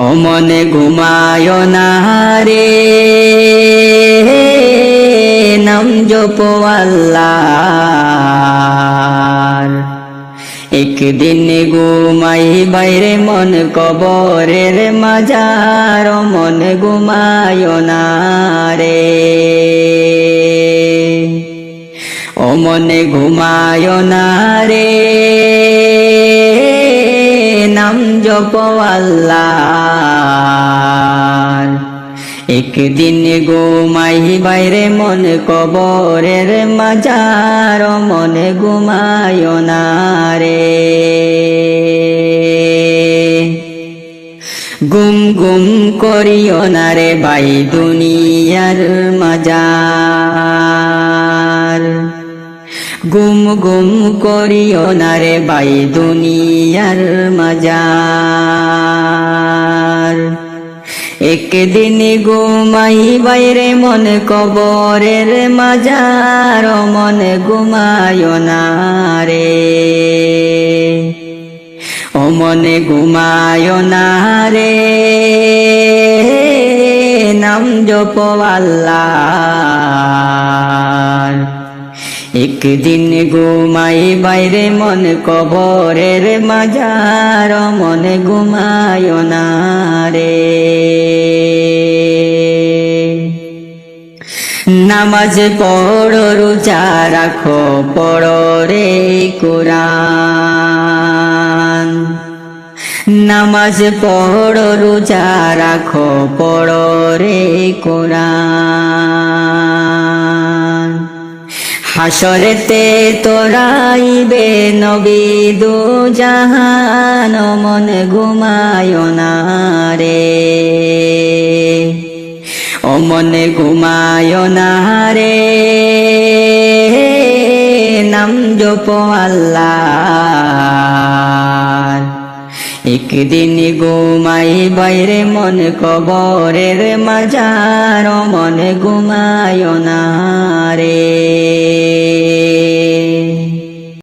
ও মনে ঘুমায় না রে। নাম জপ একদিন ঘুমাই বাইরে মন কবরের মাজার মন ঘুমায় না রে। ও মনে ঘুমায় না রে। আল্লাহর একদিন ঘুমাই বাইরে মন কবরের মাজার, মনে ঘুমায় না রে। গুম গুম করিও না রে ভাই দুনিয়ার মাজার। গুম গুম করিও না রে ভাই দুনিয়ার মাজার। একদিন ঘুমাই বাইরে মন কবরের মাজার মন ঘুমায় না রে। ও মনে ঘুমায় না রে। নাম জপ আল্লাহর একদিন ঘুমাই বাইরে মন কবরের মাজার, মনে ঘুমায় না রে। নামাজ পড়ো, রোজা রাখো, পড়ো রে কোরআন। নামাজ পড়ো, রোজা রাখো, পড়ো রে কোরআন। হাসরেতে তোরাইবে নবী দু জাহান, মন ঘুমায় না রে। ও মনে ঘুমায় না রে। নাম জপ আল্লাহ একদিন ঘুমাই বাইরে মন কবরের মাজার, মনে ঘুমায় না